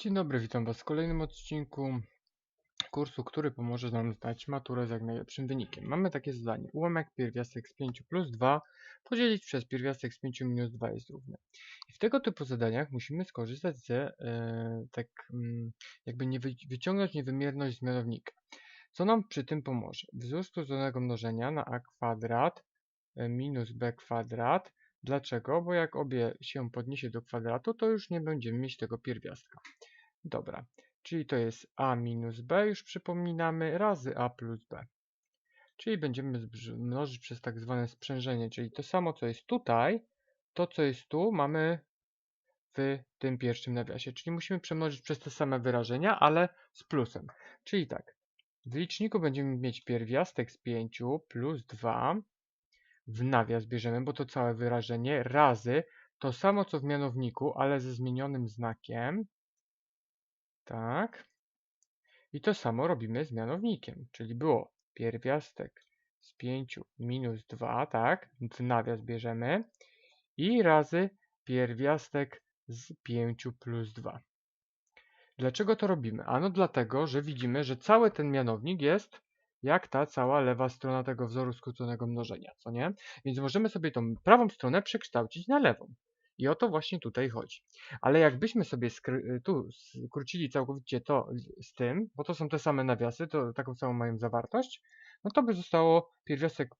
Dzień dobry, witam Was w kolejnym odcinku kursu, który pomoże nam zdać maturę z jak najlepszym wynikiem. Mamy takie zadanie. Ułamek pierwiastek z 5 plus 2 podzielić przez pierwiastek z 5 minus 2 jest równy. I w tego typu zadaniach musimy skorzystać ze, e, tak mm, jakby nie wy, wyciągnąć niewymierność z mianownika. Co nam przy tym pomoże? Wzór skróconego mnożenia na a kwadrat e, minus b kwadrat Dlaczego? Bo jak obie się podniesie do kwadratu, to już nie będziemy mieć tego pierwiastka. Dobra, czyli to jest a minus b, już przypominamy, razy a plus b. Czyli będziemy mnożyć przez tak zwane sprzężenie, czyli to samo, co jest tutaj, to, co jest tu, mamy w tym pierwszym nawiasie. Czyli musimy przemnożyć przez te same wyrażenia, ale z plusem. Czyli tak, w liczniku będziemy mieć pierwiastek z 5 plus 2 w nawias bierzemy, bo to całe wyrażenie, razy to samo co w mianowniku, ale ze zmienionym znakiem. Tak. I to samo robimy z mianownikiem, czyli było pierwiastek z 5 minus 2, tak, w nawias bierzemy i razy pierwiastek z 5 plus 2. Dlaczego to robimy? Ano dlatego, że widzimy, że cały ten mianownik jest jak ta cała lewa strona tego wzoru skróconego mnożenia, co nie? Więc możemy sobie tą prawą stronę przekształcić na lewą. I o to właśnie tutaj chodzi. Ale jakbyśmy sobie tu skrócili całkowicie to z tym, bo to są te same nawiasy, to taką samą mają zawartość, no to by zostało pierwiastek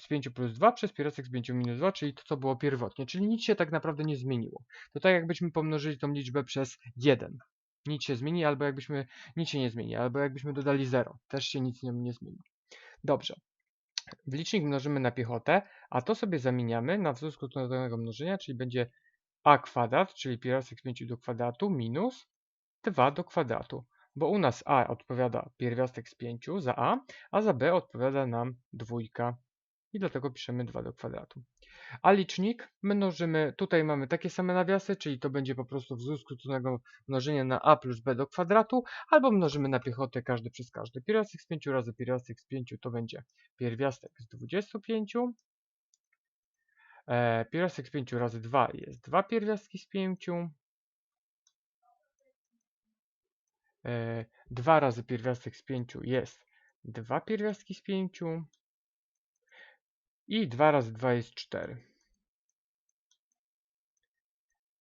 z 5 plus 2 przez pierwiastek z 5 minus 2, czyli to, co było pierwotnie. Czyli nic się tak naprawdę nie zmieniło. To tak jakbyśmy pomnożyli tą liczbę przez 1 nic się zmieni, albo jakbyśmy nic się nie zmieni, albo jakbyśmy dodali 0, też się nic nie, nie zmieni. Dobrze. Licznik mnożymy na piechotę, a to sobie zamieniamy na wzór skróconego mnożenia, czyli będzie a kwadrat, czyli pierwiastek z 5 do kwadratu minus 2 do kwadratu, bo u nas a odpowiada pierwiastek z 5 za a, a za b odpowiada nam dwójka i dlatego piszemy 2 do kwadratu. A licznik mnożymy, tutaj mamy takie same nawiasy, czyli to będzie po prostu wzór skróconego mnożenia na a plus b do kwadratu, albo mnożymy na piechotę każdy przez każdy. Pierwiastek z 5 razy pierwiastek z 5 to będzie pierwiastek z 25. E, pierwiastek z 5 razy 2 jest 2 pierwiastki z 5. E, 2 razy pierwiastek z 5 jest 2 pierwiastki z 5. I 2 razy 2 jest 4.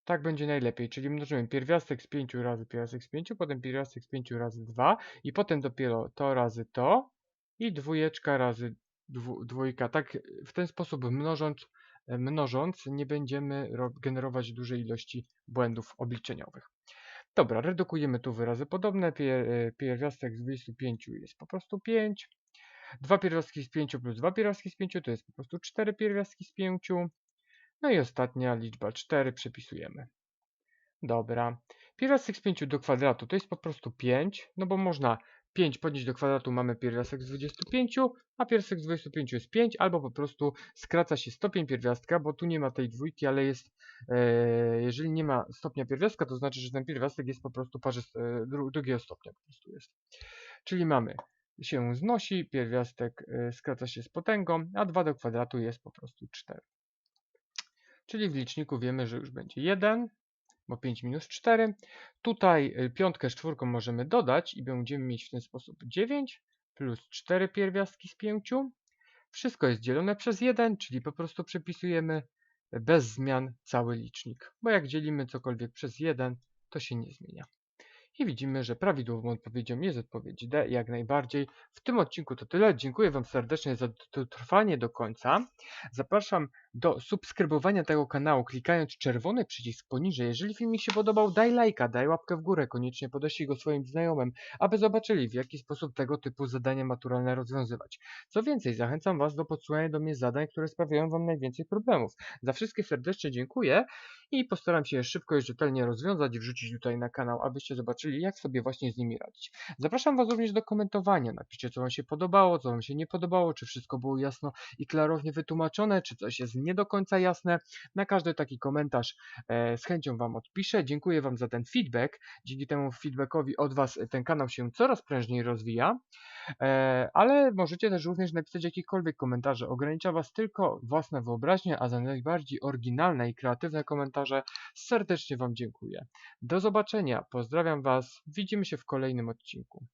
Tak będzie najlepiej, czyli mnożymy pierwiastek z 5 razy pierwiastek z 5, potem pierwiastek z 5 razy 2 i potem dopiero to razy to i dwójeczka razy dwu, dwójka. Tak w ten sposób mnożąc, mnożąc nie będziemy generować dużej ilości błędów obliczeniowych. Dobra, redukujemy tu wyrazy podobne. Pierwiastek z 25 jest po prostu 5. 2 pierwiastki z 5 plus 2 pierwiastki z 5 to jest po prostu 4 pierwiastki z 5. No i ostatnia liczba 4 przepisujemy. Dobra. Pierwiastek z 5 do kwadratu to jest po prostu 5, no bo można 5 podnieść do kwadratu mamy pierwiastek z 25, a pierwiastek z 25 jest 5, albo po prostu skraca się stopień pierwiastka, bo tu nie ma tej dwójki, ale jest, e, jeżeli nie ma stopnia pierwiastka, to znaczy, że ten pierwiastek jest po prostu parze, e, drugiego stopnia po prostu jest. Czyli mamy się znosi, pierwiastek y, skraca się z potęgą, a 2 do kwadratu jest po prostu 4. Czyli w liczniku wiemy, że już będzie 1, bo 5 minus 4. Tutaj y, piątkę z czwórką możemy dodać i będziemy mieć w ten sposób 9 plus 4 pierwiastki z 5. Wszystko jest dzielone przez 1, czyli po prostu przepisujemy bez zmian cały licznik, bo jak dzielimy cokolwiek przez 1, to się nie zmienia. I widzimy, że prawidłową odpowiedzią jest odpowiedź D jak najbardziej. W tym odcinku to tyle. Dziękuję Wam serdecznie za to trwanie do końca. Zapraszam do subskrybowania tego kanału klikając czerwony przycisk poniżej. Jeżeli film mi się podobał, daj lajka, daj łapkę w górę, koniecznie podeślij go swoim znajomym, aby zobaczyli w jaki sposób tego typu zadania maturalne rozwiązywać. Co więcej, zachęcam Was do podsyłania do mnie zadań, które sprawiają Wam najwięcej problemów. Za wszystkie serdecznie dziękuję i postaram się je szybko i rzetelnie rozwiązać wrzucić tutaj na kanał, abyście zobaczyli jak sobie właśnie z nimi radzić. Zapraszam Was również do komentowania. Napiszcie co Wam się podobało, co Wam się nie podobało, czy wszystko było jasno i klarownie wytłumaczone, czy coś jest nie do końca jasne. Na każdy taki komentarz e, z chęcią Wam odpiszę. Dziękuję Wam za ten feedback. Dzięki temu feedbackowi od Was ten kanał się coraz prężniej rozwija. E, ale możecie też również napisać jakiekolwiek komentarze. Ogranicza Was tylko własna wyobraźnia, a za najbardziej oryginalne i kreatywne komentarze serdecznie Wam dziękuję. Do zobaczenia, pozdrawiam Was, widzimy się w kolejnym odcinku.